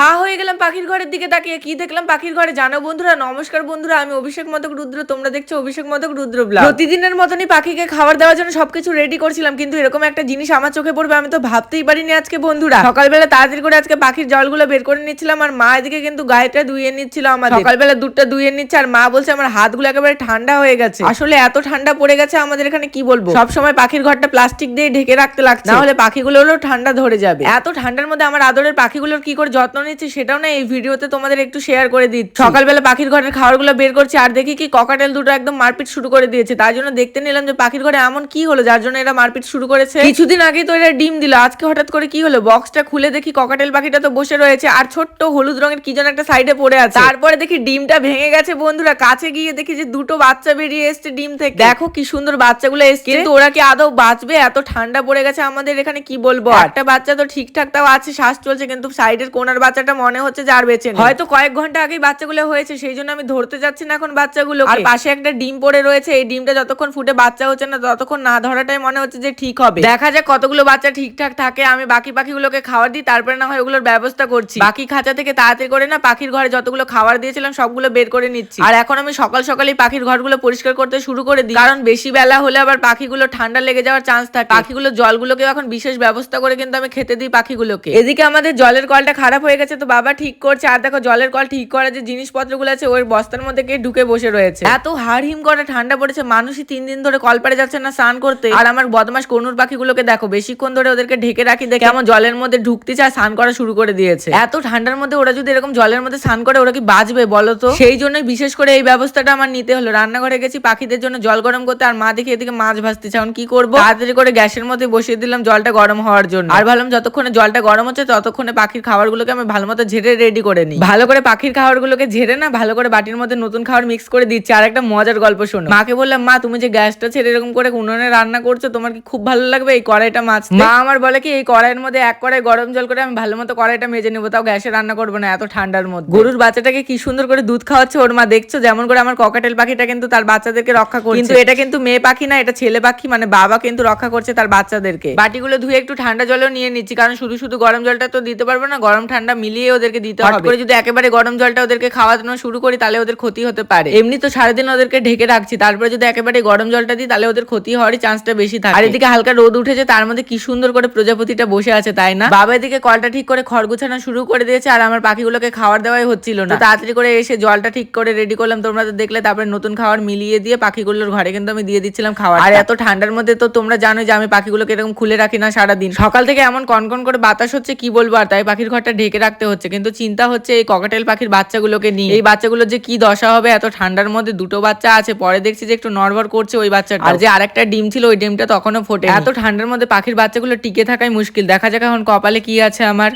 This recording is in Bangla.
হা হয়ে গেলাম পাখির ঘরের দিকে তাকিয়ে। কি দেখলাম পাখির ঘরে? জানো বন্ধুরা নমস্কার বন্ধুরা আমি অভিষেক মদক রুদ্র। তোমরা দেখছ অভিষেক মদক রুদ্র ব্লগ প্রতিদিনের মতনই পাখিকে খাবার দেওয়ার জন্য সবকিছু রেডি করছিলাম কিন্তু এরকম একটা জিনিস আমার চোখে পড়বে আমি তো ভাবতেই পারিনি আজকে বন্ধুরা। সকালবেলা তাড়াতাড়ি করে আজকে পাখির জলগুলো বের করে নিচ্ছিলাম আর মা এদিকে কিন্তু গায়েটা ধুয়ে নিচ্ছিল আমার সকালবেলা দুধটা ধুয়ে নিচ্ছে আর মা বলছে আমার হাতগুলো একেবারে ঠান্ডা হয়ে গেছে। আসলে এত ঠান্ডা পড়ে গেছে আমাদের এখানে কি বলব? সব সময় পাখির ঘরটা প্লাস্টিক দিয়ে ঢেকে রাখতে লাগছে। না হলে পাখিগুলোরও ঠান্ডা ধরে যাবে। এত ঠান্ডার মধ্যে আমার আদরের পাখিগুলোর কি করে যত্ন নিচ্ছে সেটাও না এই ভিডিওতে তোমাদের একটু শেয়ার করে দিচ্ছি। সকালবেলা পাখির ঘরের খাবারগুলো বের করছি আর দেখি কি ককাটেল দুটো একদম মারপিট শুরু করে দিয়েছে। তার জন্য দেখতে নিলাম যে পাখির ঘরে এমন কি হলো যার জন্য এরা মারপিট শুরু করেছে। কিছুদিন আগেই তো এরা ডিম দিল আজকে হঠাৎ করে কি হলো? বক্সটা খুলে দেখি ককাটেল পাখিটা তো বসে রয়েছে আর ছোট্ট হলুদ রঙের কি যেন একটা সাইডে পড়ে আছে। তারপরে দেখি ডিমটা ভেঙে গেছে বন্ধুরা কাছে গিয়ে দেখি যে দুটো বাচ্চা বেরিয়ে এসছে ডিম থেকে। দেখো কি সুন্দর বাচ্চাগুলো এসছে। কিন্তু ওরা কি আদৌ বাঁচবে? এত ঠান্ডা পড়ে গেছে আমাদের এখানে কি বলব? একটা বাচ্চা তো ঠিকঠাক তাও আছে শ্বাস চলছে কিন্তু সাইডের কোনার বাচ্চাটা মনে হচ্ছে যে আর বেঁচে হয়তো কয়েক ঘণ্টা আগেই বাচ্চাগুলো হয়েছে সেই জন্য আমি ধরতে যাচ্ছি না এখন বাচ্চাগুলো আর পাশে একটা ডিম পড়ে রয়েছে এই ডিমটা যতক্ষণ ফুটে বাচ্চা হচ্ছে না ততক্ষণ না ধরাটাই মনে হচ্ছে যে ঠিক হবে। দেখা যাক কতগুলো বাচ্চা ঠিকঠাক থাকে আমি বাকি পাখিগুলোকে খাবার দিই তারপরে না হয় ওগুলোর ব্যবস্থা করছি। বাকি খাঁচা থেকে তাড়াতাড়ি করে না পাখির ঘরে যতগুলো খাবার দিয়েছিলাম সবগুলো বের করে নিচ্ছি। আর এখন আমি সকাল সকালেই পাখির ঘরগুলো পরিষ্কার করতে শুরু করে দিই। কারণ বেশি বেলা হলে আবার পাখিগুলো ঠান্ডা লেগে যাওয়ার চান্স থাকে। পাখিগুলো জলগুলোকে এখন বিশেষ ব্যবস্থা করে কিন্তু আমি খেতে দিই পাখিগুলোকে। এদিকে আমাদের জলের কলটা খারাপ হয়ে গেছে তো বাবা ঠিক করছে। আর দেখো জলের কল ঠিক করা যে জিনিসপত্রগুলো আছে, ওই বস্তার মধ্যে কে ঢুকে বসে রয়েছে। এত হাড় হিম করে ঠান্ডা পড়েছে, মানুষই তিন দিন ধরে কল পাড়ে যাচ্ছে না, স্নান করতে। আর আমার বদমাস কনুর পাখিগুলোকে দেখো, বেশিক্ষণ ধরে ওদেরকে ঢেকে রাখি দেখে কেমন জলের মধ্যে ঢুকতে চায়, স্নান করা শুরু করে দিয়েছে। এত ঠান্ডার মধ্যে ওরা যদি এরকম জলের মধ্যে স্নান করে, ওরা কি বাঁচবে বলো তো? সেই জন্যই বিশেষ করে এই ব্যবস্থাটা আমার নিতে হলো। রান্নাঘরে গেছি, পাখিদের জন্য জল গরম করতে, আর মা দেখি এদিকে মাছ ভাজতেছে। এখন কি করব? তাড়াতাড়ি করে গ্যাসের মধ্যে বসিয়ে দিলাম জলটা গরম হওয়ার জন্য। আর ভাবলাম যতক্ষণে জলটা গরম হচ্ছে, ততক্ষণে পাখির খাবারগুলোকে আমি ভালো মতো ঝেড়ে রেডি করে নিই। ভালো করে পাখির খাবারগুলোকে ঝেড়ে না ভালো করে বাটির মধ্যে নতুন খাবার মিক্স করে দিচ্ছি। আর একটা মজার গল্প শোনো। মাকে বললাম মা তুমি যে গ্যাসটা ছেড়ে এরকম করে উনুনে রান্না করছ তোমার কি খুব ভালো লাগবে এই কড়াইটা মাছ মা আমার বলে কি এই কড়াইয়ের মধ্যে এক কড়াই গরম জল করে আমি ভালো মতো কড়াইটা মেজে নেব তাও গ্যাসে রান্না করব না এত ঠান্ডার মধ্যে। গরুর বাচ্চাটাকে কি সুন্দর করে দুধ খাওয়াচ্ছে ওর মা দেখছ? যেমন করে আমার ককাটেল পাখিটা কিন্তু তার বাচ্চাদেরকে রক্ষা করছে। কিন্তু এটা কিন্তু মেয়ে পাখি না এটা ছেলে পাখি মানে বাবা কিন্তু রক্ষা করছে তার বাচ্চাদেরকে। বাটিগুলো ধুয়ে একটু ঠান্ডা জলও নিয়ে নিচ্ছি কারণ শুধু শুধু গরম জলটা তো দিতে পারব না গরম ঠান্ডা মিলিয়ে ওদেরকে দিতে হবে। করে যদি একেবারে গরম জলটা ওদেরকে খাওয়ানো শুরু করি তাহলে ওদের ক্ষতি হতে পারে। এমনি তো সারাদিন ওদেরকে ঢেকে রাখছি তারপরে যদি একেবারে গরম জলটা দিই তাহলে ওদের ক্ষতি হওয়ারই চান্সটা বেশি থাকে। আর এদিকে হালকা রোদ উঠেছে তার মধ্যে কি সুন্দর করে প্রজাপতিটা বসে আছে তাই না? বাবা এদিকে কলটা ঠিক করে খড় গুছানো শুরু করে দিয়েছে আর আমার পাখিগুলোকে খাওয়ার দেওয়াই হচ্ছিল না। তাড়াতাড়ি করে এসে জলটা ঠিক করে রেডি করলাম তোমরা তো দেখলে তারপরে নতুন খাবার মিলিয়ে দিয়ে পাখিগুলোর ঘরে কিন্তু আমি দিয়ে দিচ্ছিলাম খাবার আর এত ঠান্ডার মধ্যে তো তোমরা জানো যে আমি পাখিগুলোকে এরকম খুলে রাখি না সারাদিন। সকাল থেকে এমন কনকন করে বাতাস হচ্ছে কি বলব? আর তাই পাখির ঘরটা ঢেকে রাখতে হচ্ছে। কিন্তু চিন্তা হচ্ছে এই ককাটেল পাখির বাচ্চাগুলোকে নিয়ে। এই বাচ্চাগুলোর যে কি দশা হবে এত ঠান্ডার মধ্যে দুটো বাচ্চা আছে পরে দেখছি যে একটু নড়বড় করছে ওই বাচ্চাটা। আর যে আরেকটা ডিম ছিল ওই ডিমটা তখনও ফোটে এত ঠান্ডার মধ্যে পাখির বাচ্চাগুলো টিকে থাকাই মুশকিল। দেখা যাক এখন কপালে কি আছে আমার।